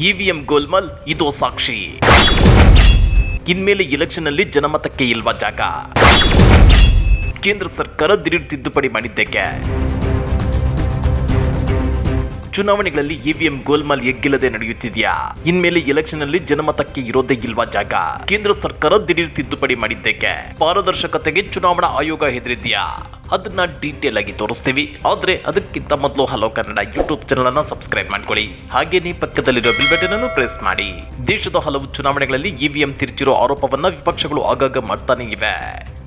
EVM ಗೋಲ್ಮಲ್, ಇದು ಸಾಕ್ಷಿ. ಇನ್ಮೇಲೆ election ಅಲ್ಲಿ ಜನಮತಕ್ಕೆ ಇಲ್ವ ಜಾಗ? ಕೇಂದ್ರ ಸರ್ಕಾರ ದಿಢೀರ್ ತಿದ್ದುಪಡಿ ಮಾಡಿದ್ದಕ್ಕೆ. ಚುನಾವಣೆಗಳಲ್ಲಿ ಇವಿಎಂ ಗೋಲ್ಮಾಲ್ ಎಗ್ಗಿಲ್ಲದೆ ನಡೆಯುತ್ತಿದೆಯಾ? ಇನ್ಮೇಲೆ ಎಲೆಕ್ಷನ್ ಅಲ್ಲಿ ಜನಮತಕ್ಕೆ ಇರೋದೇ ಇಲ್ವಾ ಜಾಗ? ಕೇಂದ್ರ ಸರ್ಕಾರ ದಿಢೀರ್ ತಿದ್ದುಪಡಿ ಮಾಡಿದ್ದಕ್ಕೆ. ಪಾರದರ್ಶಕತೆಗೆ ಚುನಾವಣಾ ಆಯೋಗ ಹೆದರಿದ್ಯಾ? ಅದನ್ನ ಡೀಟೇಲ್ ಆಗಿ ತೋರಿಸ್ತೀವಿ. ಆದ್ರೆ ಅದಕ್ಕಿಂತ ಮೊದಲು ಹಲೋ ಕನ್ನಡ ಯೂಟ್ಯೂಬ್ ಚಾನಲ್ ಅನ್ನ ಸಬ್ಸ್ಕ್ರೈಬ್ ಮಾಡ್ಕೊಳ್ಳಿ. ಹಾಗೇನೇ ಪಕ್ಕದಲ್ಲಿರೋ ಬಿಲ್ ಬಟನ್ ಅನ್ನು ಪ್ರೆಸ್ ಮಾಡಿ. ದೇಶದ ಹಲವು ಚುನಾವಣೆಗಳಲ್ಲಿ ಇವಿಎಂ ತಿರುಚಿರೋ ಆರೋಪವನ್ನ ವಿಪಕ್ಷಗಳು ಆಗಾಗ ಮಾಡ್ತಾನೆ ಇವೆ.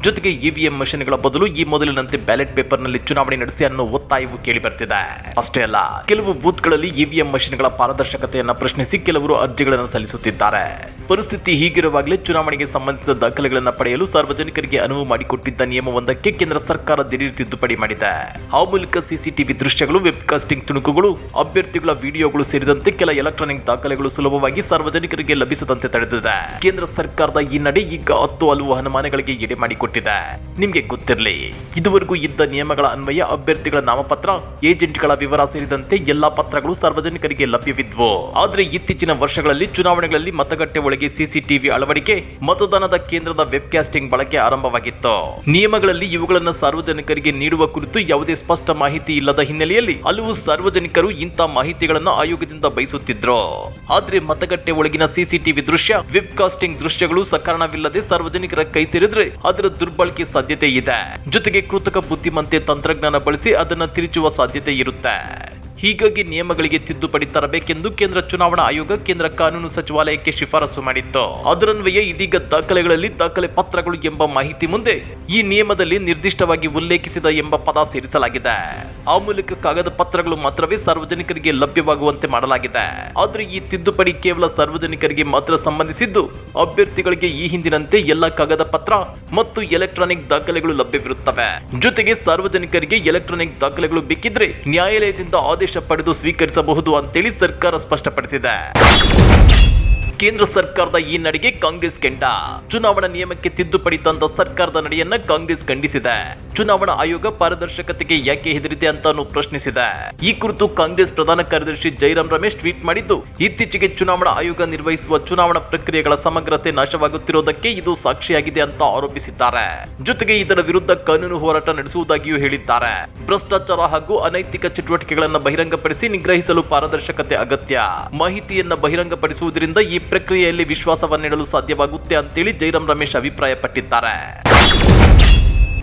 ಜೊತೆಗೆ ಇವಿಎಂ ಮಷಿನ್ಗಳ ಬದಲು ಈ ಮೊದಲಿನಂತೆ ಬ್ಯಾಲೆಟ್ ಪೇಪರ್ನಲ್ಲಿ ಚುನಾವಣೆ ನಡೆಸಿ ಅನ್ನೋ ಒತ್ತಾಯವು ಕೇಳಿ ಬರ್ತಿದೆ. ಅಷ್ಟೇ ಅಲ್ಲ, ಕೆಲವು ಬೂತ್ಗಳಲ್ಲಿ ಇವಿಎಂ ಮಷಿನ್ಗಳ ಪಾರದರ್ಶಕತೆಯನ್ನು ಪ್ರಶ್ನಿಸಿ ಕೆಲವರು ಅರ್ಜಿಗಳನ್ನು ಸಲ್ಲಿಸುತ್ತಿದ್ದಾರೆ. ಪರಿಸ್ಥಿತಿ ಹೀಗಿರುವಾಗಲೇ ಚುನಾವಣೆಗೆ ಸಂಬಂಧಿಸಿದ ದಾಖಲೆಗಳನ್ನು ಪಡೆಯಲು ಸಾರ್ವಜನಿಕರಿಗೆ ಅನುವು ಮಾಡಿಕೊಟ್ಟಿದ್ದ ನಿಯಮವೊಂದಕ್ಕೆ ಕೇಂದ್ರ ಸರ್ಕಾರ ದಿಢೀರ್ ತಿದ್ದುಪಡಿ ಮಾಡಿದೆ. ಆ ಮೂಲಕ ಸಿಸಿಟಿವಿ ದೃಶ್ಯಗಳು ವೆಬ್ಕಾಸ್ಟಿಂಗ್ ತುಣುಕುಗಳು, ಅಭ್ಯರ್ಥಿಗಳ ವಿಡಿಯೋಗಳು ಸೇರಿದಂತೆ ಕೆಲ ಎಲೆಕ್ಟ್ರಾನಿಕ್ ದಾಖಲೆಗಳು ಸುಲಭವಾಗಿ ಸಾರ್ವಜನಿಕರಿಗೆ ಲಭಿಸದಂತೆ ತಡೆದಿದೆ. ಕೇಂದ್ರ ಸರ್ಕಾರದ ಈ ನಡೆ ಈಗ ಹತ್ತು ಹಲವು ಅನುಮಾನಗಳಿಗೆ ಎಡೆ ಮಾಡಿಕೊಟ್ಟಿದೆ. ನಿಮಗೆ ಗೊತ್ತಿರಲಿ, ಇದುವರೆಗೂ ಇದ್ದ ನಿಯಮಗಳ ಅನ್ವಯ ಅಭ್ಯರ್ಥಿಗಳ ನಾಮಪತ್ರ, ಏಜೆಂಟ್ಗಳ ವಿವರ ಸೇರಿದಂತೆ ಎಲ್ಲಾ ಪತ್ರಗಳು ಸಾರ್ವಜನಿಕರಿಗೆ ಲಭ್ಯವಿದ್ವು. ಆದರೆ ಇತ್ತೀಚಿನ ವರ್ಷಗಳಲ್ಲಿ ಚುನಾವಣೆಗಳಲ್ಲಿ ಮತಗಟ್ಟೆ ಒಳಗೆ ಸಿಸಿಟಿವಿ ಅಳವಡಿಕೆ, ಮತದಾನದ ಕೇಂದ್ರದ ವೆಬ್ಕಾಸ್ಟಿಂಗ್ ಬಳಕೆ ಆರಂಭವಾಗಿತ್ತು. ನಿಯಮಗಳಲ್ಲಿ ಇವುಗಳನ್ನು ಸಾರ್ವಜನಿಕರಿಗೆ ನೀಡುವ ಕುರಿತು ಯಾವುದೇ ಸ್ಪಷ್ಟ ಮಾಹಿತಿ ಇಲ್ಲದ ಹಿನ್ನೆಲೆಯಲ್ಲಿ ಹಲವು ಸಾರ್ವಜನಿಕರು ಇಂಥ ಮಾಹಿತಿಗಳನ್ನು ಆಯೋಗದಿಂದ ಬಯಸುತ್ತಿದ್ರು. ಆದ್ರೆ ಮತಗಟ್ಟೆ ಒಳಗಿನ ಸಿಸಿಟಿವಿ ದೃಶ್ಯ ವೆಬ್ಕಾಸ್ಟಿಂಗ್ ದೃಶ್ಯಗಳು ಸಕಾರಣವಿಲ್ಲದೆ ಸಾರ್ವಜನಿಕರ ಕೈ ಸೇರಿದ್ರೆ ಅದರ ದುರ್ಬಳಕೆ ಸಾಧ್ಯತೆ ಇದೆ. ಜೊತೆಗೆ ಕೃತಕ ಬುದ್ಧಿಮತ್ತೆ ತಂತ್ರಜ್ಞಾನ ಬಳಸಿ ಅದನ್ನು ತಿರುಚುವ ಸಾಧ್ಯತೆ ಇರುತ್ತೆ. ಹೀಗಾಗಿ ನಿಯಮಗಳಿಗೆ ತಿದ್ದುಪಡಿ ತರಬೇಕೆಂದು ಕೇಂದ್ರ ಚುನಾವಣಾ ಆಯೋಗ ಕೇಂದ್ರ ಕಾನೂನು ಸಚಿವಾಲಯಕ್ಕೆ ಶಿಫಾರಸು ಮಾಡಿತ್ತು. ಅದರನ್ವಯ ಇದೀಗ ದಾಖಲೆಗಳಲ್ಲಿ ದಾಖಲೆ ಪತ್ರಗಳು ಎಂಬ ಮಾಹಿತಿ ಮುಂದೆ ಈ ನಿಯಮದಲ್ಲಿ ನಿರ್ದಿಷ್ಟವಾಗಿ ಉಲ್ಲೇಖಿಸಿದ ಎಂಬ ಪದ ಸೇರಿಸಲಾಗಿದೆ. ಆ ಮೂಲಕ ಕಾಗದ ಪತ್ರಗಳು ಮಾತ್ರವೇ ಸಾರ್ವಜನಿಕರಿಗೆ ಲಭ್ಯವಾಗುವಂತೆ ಮಾಡಲಾಗಿದೆ. ಆದ್ರೆ ಈ ತಿದ್ದುಪಡಿ ಕೇವಲ ಸಾರ್ವಜನಿಕರಿಗೆ ಮಾತ್ರ ಸಂಬಂಧಿಸಿದ್ದು, ಅಭ್ಯರ್ಥಿಗಳಿಗೆ ಈ ಹಿಂದಿನಂತೆ ಎಲ್ಲ ಕಾಗದ ಪತ್ರ ಮತ್ತು ಎಲೆಕ್ಟ್ರಾನಿಕ್ ದಾಖಲೆಗಳು ಲಭ್ಯವಿರುತ್ತವೆ. ಜೊತೆಗೆ ಸಾರ್ವಜನಿಕರಿಗೆ ಎಲೆಕ್ಟ್ರಾನಿಕ್ ದಾಖಲೆಗಳು ಬೇಕಿದ್ರೆ ನ್ಯಾಯಾಲಯದಿಂದ ಆದೇಶ ಪಡೆದು ಸ್ವೀಕರಿಸಬಹುದು ಅಂತೇಳಿ ಸರ್ಕಾರ ಸ್ಪಷ್ಟಪಡಿಸಿದೆ. ಕೇಂದ್ರ ಸರ್ಕಾರದ ಈ ನಡೆಗೆ ಕಾಂಗ್ರೆಸ್ ಕೆಂಡ. ಚುನಾವಣಾ ನಿಯಮಕ್ಕೆ ತಿದ್ದುಪಡಿ ತಂದ ಸರ್ಕಾರದ ನಡೆಯನ್ನ ಕಾಂಗ್ರೆಸ್ ಖಂಡಿಸಿದೆ. ಚುನಾವಣಾ ಆಯೋಗ ಪಾರದರ್ಶಕತೆಗೆ ಯಾಕೆ ಹೆದರಿದೆ ಅಂತಾನು ಪ್ರಶ್ನಿಸಿದೆ. ಈ ಕುರಿತು ಕಾಂಗ್ರೆಸ್ ಪ್ರಧಾನ ಕಾರ್ಯದರ್ಶಿ ಜೈರಾಮ್ ರಮೇಶ್ ಟ್ವೀಟ್ ಮಾಡಿದ್ದು, ಇತ್ತೀಚೆಗೆ ಚುನಾವಣಾ ಆಯೋಗ ನಿರ್ವಹಿಸುವ ಚುನಾವಣಾ ಪ್ರಕ್ರಿಯೆಗಳ ಸಮಗ್ರತೆ ನಾಶವಾಗುತ್ತಿರುವುದಕ್ಕೆ ಇದು ಸಾಕ್ಷಿಯಾಗಿದೆ ಅಂತ ಆರೋಪಿಸಿದ್ದಾರೆ. ಜೊತೆಗೆ ಇದರ ವಿರುದ್ಧ ಕಾನೂನು ಹೋರಾಟ ನಡೆಸುವುದಾಗಿಯೂ ಹೇಳಿದ್ದಾರೆ. ಭ್ರಷ್ಟಾಚಾರ ಹಾಗೂ ಅನೈತಿಕ ಚಟುವಟಿಕೆಗಳನ್ನು ಬಹಿರಂಗಪಡಿಸಿ ನಿಗ್ರಹಿಸಲು ಪಾರದರ್ಶಕತೆ ಅಗತ್ಯ. ಮಾಹಿತಿಯನ್ನ ಬಹಿರಂಗಪಡಿಸುವುದರಿಂದ ಈ ಪ್ರಕ್ರಿಯೆಯಲ್ಲಿ ವಿಶ್ವಾಸವನ್ನಿಡಲು ಸಾಧ್ಯವಾಗುತ್ತೆ ಅಂತೇಳಿ ಜೈರಾಮ್ ರಮೇಶ್ ಅಭಿಪ್ರಾಯಪಟ್ಟಿದ್ದಾರೆ.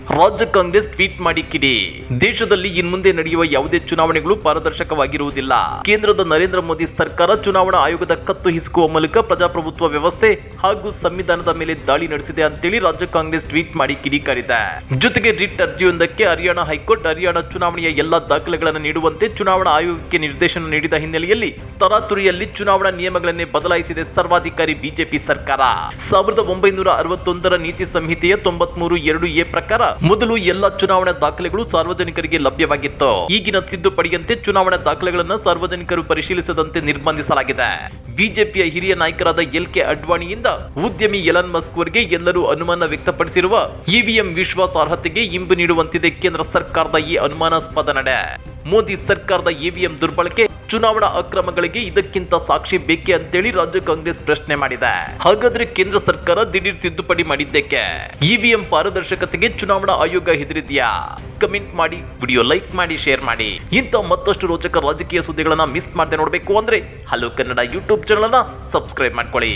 ರಾಜ್ಯ ಕಾಂಗ್ರೆಸ್ ಟ್ವೀಟ್ ಮಾಡಿ ಕಿಡಿ ದೇಶದಲ್ಲಿ ಇನ್ಮುಂದೆ ನಡೆಯುವ ಯಾವುದೇ ಚುನಾವಣೆಗಳು ಪಾರದರ್ಶಕವಾಗಿರುವುದಿಲ್ಲ. ಕೇಂದ್ರದ ನರೇಂದ್ರ ಮೋದಿ ಸರ್ಕಾರ ಚುನಾವಣಾ ಆಯೋಗದ ಕತ್ತು ಹಿಸುಕುವ ಮೂಲಕ ಪ್ರಜಾಪ್ರಭುತ್ವ ವ್ಯವಸ್ಥೆ ಹಾಗೂ ಸಂವಿಧಾನದ ಮೇಲೆ ದಾಳಿ ನಡೆಸಿದೆ ಅಂತೇಳಿ ರಾಜ್ಯ ಕಾಂಗ್ರೆಸ್ ಟ್ವೀಟ್ ಮಾಡಿ ಕಿಡಿಕಾರಿದೆ ಜೊತೆಗೆ ರಿಟ್ ಅರ್ಜಿಯೊಂದಕ್ಕೆ ಹರಿಯಾಣ ಹೈಕೋರ್ಟ್ ಹರಿಯಾಣ ಚುನಾವಣೆಯ ಎಲ್ಲಾ ದಾಖಲೆಗಳನ್ನು ನೀಡುವಂತೆ ಚುನಾವಣಾ ಆಯೋಗಕ್ಕೆ ನಿರ್ದೇಶನ ನೀಡಿದ ಹಿನ್ನೆಲೆಯಲ್ಲಿ ತರಾತುರಿಯಲ್ಲಿ ಚುನಾವಣಾ ನಿಯಮಗಳನ್ನೇ ಬದಲಾಯಿಸಿದೆ ಸರ್ವಾಧಿಕಾರಿ ಬಿಜೆಪಿ ಸರ್ಕಾರ. ಸಾವಿರದ ಒಂಬೈನೂರ ಅರವತ್ತೊಂದರ ನೀತಿ ಸಂಹಿತೆಯ ತೊಂಬತ್ಮೂರು ಎರಡು ಎ ಪ್ರಕಾರ ಮೊದಲು ಎಲ್ಲ ಚುನಾವಣಾ ದಾಖಲೆಗಳು ಸಾರ್ವಜನಿಕರಿಗೆ ಲಭ್ಯವಾಗಿತ್ತು. ಈಗಿನ ತಿದ್ದುಪಡಿಯಂತೆ ಚುನಾವಣಾ ದಾಖಲೆಗಳನ್ನು ಸಾರ್ವಜನಿಕರು ಪರಿಶೀಲಿಸದಂತೆ ನಿರ್ಬಂಧಿಸಲಾಗಿದೆ. ಬಿಜೆಪಿಯ ಹಿರಿಯ ನಾಯಕರಾದ ಎಲ್ ಕೆ ಅಡ್ವಾಣಿಯಿಂದ ಉದ್ಯಮಿ ಎಲನ್ ಮಸ್ಕ್ ವರೆಗೆ ಎಲ್ಲರೂ ಅನುಮಾನ ವ್ಯಕ್ತಪಡಿಸಿರುವ ಇವಿಎಂ ವಿಶ್ವಾಸಾರ್ಹತೆಗೆ ಇಂಬು ನೀಡುವಂತಿದೆ ಕೇಂದ್ರ ಸರ್ಕಾರದ ಈ ಅನುಮಾನಾಸ್ಪದ ನಡೆ. ಮೋದಿ ಸರ್ಕಾರದ ಇವಿಎಂ ದುರ್ಬಳಕೆ ಚುನಾವಣಾ ಅಕ್ರಮಗಳಿಗೆ ಇದಕ್ಕಿಂತ ಸಾಕ್ಷಿ ಬೇಕೆ ಅಂತೇಳಿ ರಾಜ್ಯ ಕಾಂಗ್ರೆಸ್ ಪ್ರಶ್ನೆ ಮಾಡಿದೆ. ಹಾಗಾದ್ರೆ ಕೇಂದ್ರ ಸರ್ಕಾರ ದಿಢೀರ್ ತಿದ್ದುಪಡಿ ಮಾಡಿದ್ದಕ್ಕೆ ಇವಿಎಂ ಪಾರದರ್ಶಕತೆಗೆ ಚುನಾವಣಾ ಆಯೋಗ ಹೆದರಿದೆಯಾ? ಕಮೆಂಟ್ ಮಾಡಿ, ವಿಡಿಯೋ ಲೈಕ್ ಮಾಡಿ, ಶೇರ್ ಮಾಡಿ. ಇಂಥ ಮತ್ತಷ್ಟು ರೋಚಕ ರಾಜಕೀಯ ಸುದ್ದಿಗಳನ್ನ ಮಿಸ್ ಮಾಡದೆ ನೋಡಬೇಕು ಅಂದ್ರೆ hello Kannada YouTube channel subscribe ಮಾಡ್ಕೊಳ್ಳಿ.